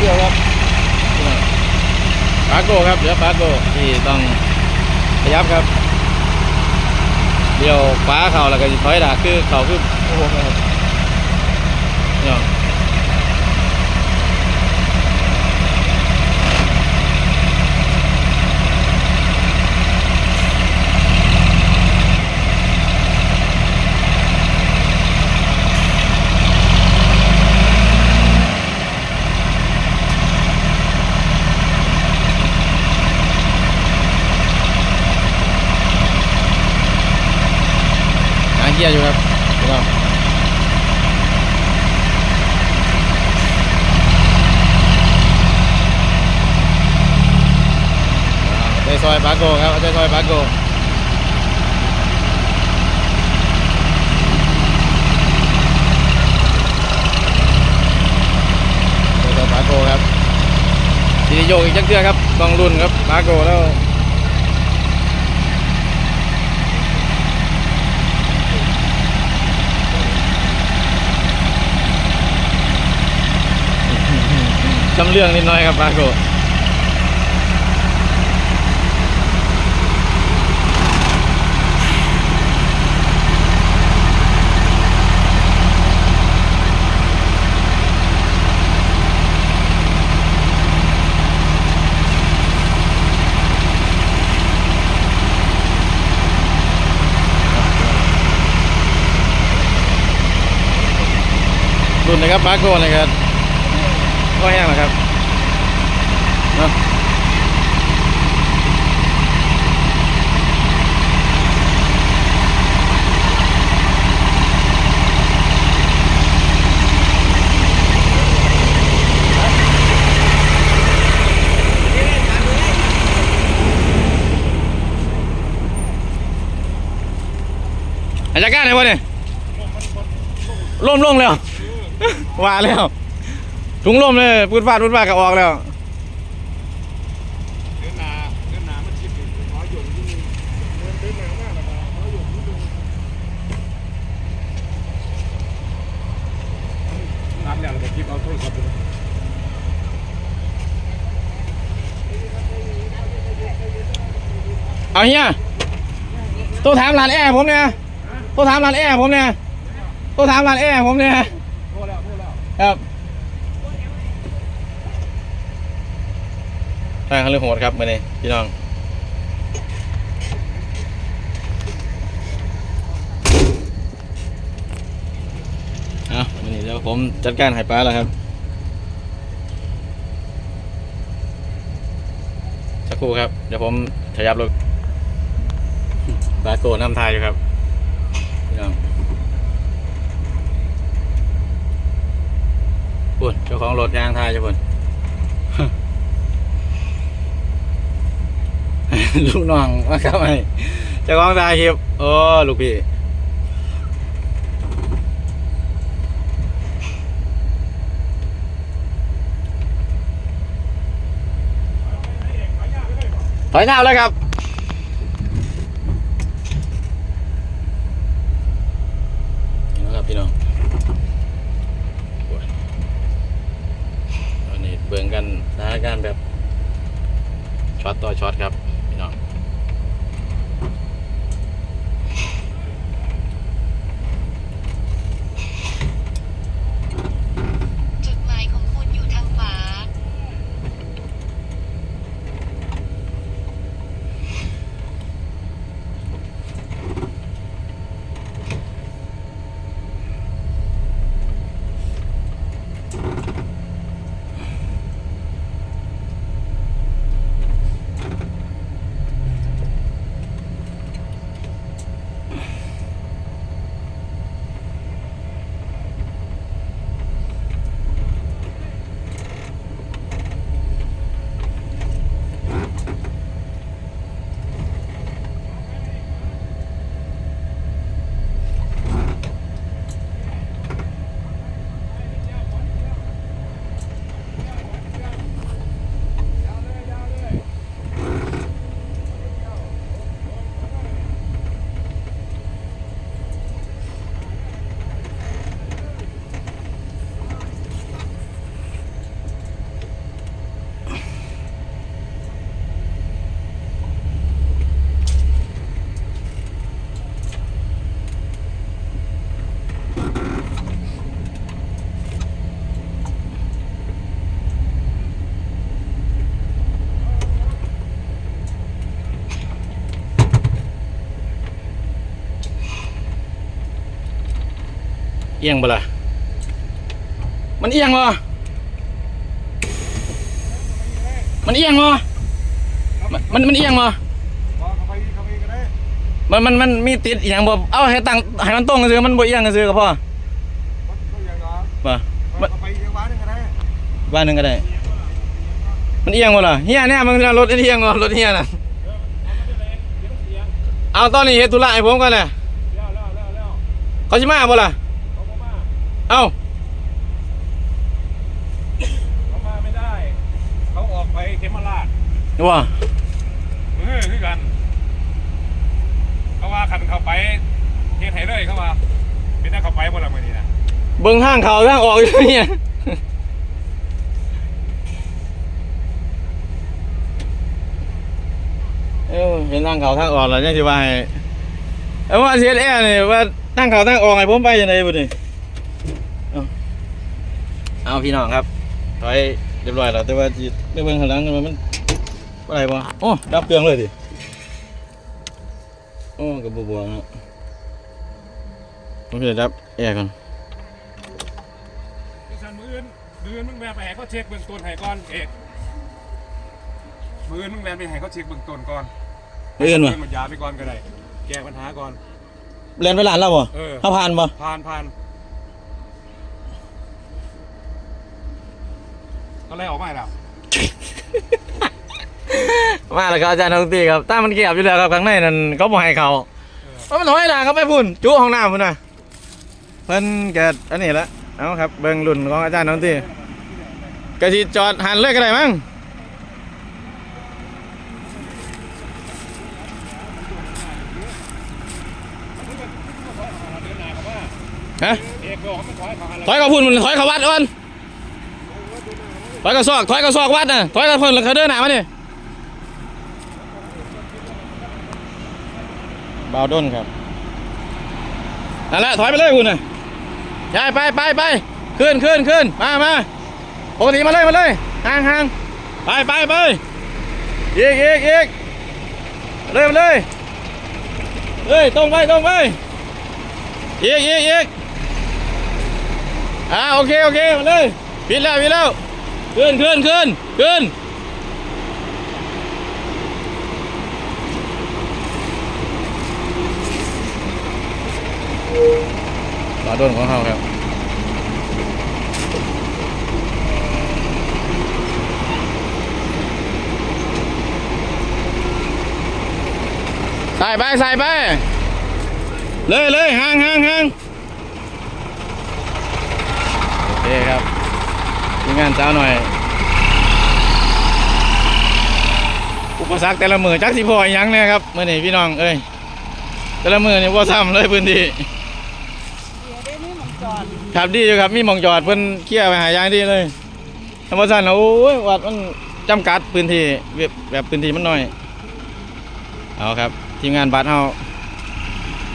เกี่ยวครับปาโก้ครับเหลือปาโก้ที่ต้องขยับครับเดี๋ยวฟ้าเข่าแล้วก็สิถอยดากคือเข่าคือโอ้โหครับเนาะ กียร์อยู่ครับพี่น้องใจซอยปาโกครับใจซอยปาโกใจซอยปาโกครับทีนี้โยกอีกจักเทือครับต้องรุ่นครับปาโกแล้ว จำเรื่องนิดน่อยครับปาโกรุ่นนะครับปาโกนะครับ ก็แห้งแล้วครับเนาะอาจารย์การไหนวะเนี่ยล่มลงแล้วว่าแล้ว ถุงลมเลยพูดฟาดพูดฟาดก็ออกแล้วเดินหนาเดินหนามันชิดอยู่ขอหยงที่นึงเดินเดินหนามากแล้วก็ขอหยงที่นึงนัดแล้วเราไปคลิปเอาโทรศัพท์ดูเอาเฮียโทรถามร้านแอร์ผมเนี่ยโทรถามร้านแอร์ผมเนี่ยโทรถามร้านแอร์ผมเนี่ยโทรแล้วโทรแล้วครับ ทางเขาเรือโหดครับมาเนี่ยพี่น้องเอาวันนี้เดี๋ยวผมจัดการให้ป้าแล้วครับสักครู่ครับ เดี๋ยวผมขยับรถปาโกน้ำทายอยู่ครับพี่น้องปุ่นเจ้าของรถยางทายจ้ะปุ่น ลูกน้องมาครับไอ้เจ้าของทายคลิปโอ้ลูกพี่ถอยหน้าแล้วครับนี่นะครับพี่น้องตอนนี้เบิ่งกันสถานการณ์แบบช็อตต่อช็อตครับ เอียงบ่ล่ะมันเอียงบ่มันเอียงบ่มันมันมันเอียงบ่พอมันมันมันมีติดอย่างบ่เอาให้ตั้งให้มันตรงกันซื้อมันบ่เอียงกันซื้อก็พอวัดก็อย่างเนาะบ่พอเข้าไปเดี๋ยววัดนึงก็ได้บ้านหนึ่งก็ได้ มันเอียงบ่ล่ะเฮียเนี่ยมึงรถเอียงบ่รถเฮียน่ะเอาตอนนี้เฮ็ดธุระให้ผมก่อนแหละแล้วแล้วแล้วแล้วเขาสิมาบ่ล่ะ เอ้าเขามาไม่ได้ เขาออกไปเขมราชว่ามือคือกัน เขาว่าขันเข้าไปเฮ็ดให้เลยเขาว่าเป็นได้เข้าไปบ่ละมื้อนี้นะเบิ่งทางเข้าทางออกอยู่เนี่ยเอ้าเห็นทางเข้าทางออกแล้วจังสิว่าให้เอาว่าเสียแอร์นี่ว่าทางเข้าทางออกให้ผมไปจังไดบ่นี่เอา เอาพี่น้องครับถอยเรียบร้อยแล้วแต่ว่าสิไปเบิ่งข้างหลังกันว่ามันบ่ได้บ่โอ้ดับเครื่องเลยดิโอ้ก็บ่บ่เนาะผมจะดับแอร์ก่อนดิฉันมืออื่นมืออื่นมึงแวะไปให้เขาเช็คเบื้องต้นให้ก่อนเอกมืออื่นมึงแวะไปให้เขาเช็คเบื้องต้นก่อนไม่เอื่นวะให้มันยาไปก่อนก็ได้แก้ปัญหาก่อนเรียนไปร้านเราบ่เออถ้าผ่านบ่ผ่านผ่าน ก็ไล่ออกมาให้แล้วมาแล้วครับอาจารย์ทองตีครับถ้ามันเก็บอยู่แล้วครับข้างในนั่นเขาบ่ให้เขาเพราะมันถอยหลังเขาไปพุ่นจู้ห้องน้ำพุ่นน่ะเพิ่นแกอันนี้ละเอาครับเบิ่งรุ่นของอาจารย์ทองตีกะสิจอดหันเลยก็ได้มั้งฮะเอกบอกมันถอยเขาหันหถลังอยกับพุ่นมันถอยเขาวัดก่อน ถอยกับซอกถอยกับซอกวัดน่ะถอยกับเพิ่นแล้วเขาเดินหน้ามาดิบาวด้นครับนั่นแหละถอยไปเลยคุณน่ะยายไปไปไปขึ้นขึ้นขึ้นมามาปกติมาเลยมาเลยห่างห่างไปไปไปอีกอีกอีกเลยมาเลยเฮ้ยตรงไปตรงไปอีกอีกอีกอ่าโอเคโอเคมาเลยปิดแล้วปิดแล้ว ขึ้นขึ้นขึ้นขึ้นปลาโดนของเขาครับใส่ไปใส่ไป เลยเลยห่างห่างห่างโอเคครับที มงานเช้าหน่อย อุปสรรคแต่ละมือจักสิพออีหยังเนี่ยครับมื่อนี้พี่น้องเอ้ยแต่ละมือนี่ว่าซ้ำเลยพื้นที่ครับดีอยู่ครับมีมองจอดเพิ่นเคลียร์ไปหายางดีเลยธรรมชาติโอ้ยวัดมันจำกัดพื้นที่แบบแบบพื้นที่มันน้อยเอาครับทีมงานบัตรเฮา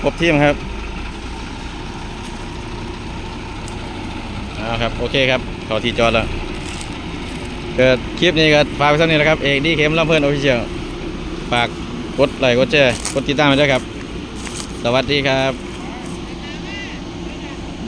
ครบทีมครับเอาครับ โอเคครับ เข้าที่จอดแล้วเกิดคลิปนี้ก็ฝากไว้สักนิดนะครับ เอกดีเข้มลำเพลินโอฟิเชียลฝากกดไลค์กดแชร์กดติดตามไปด้วยครับ สวัสดีครับ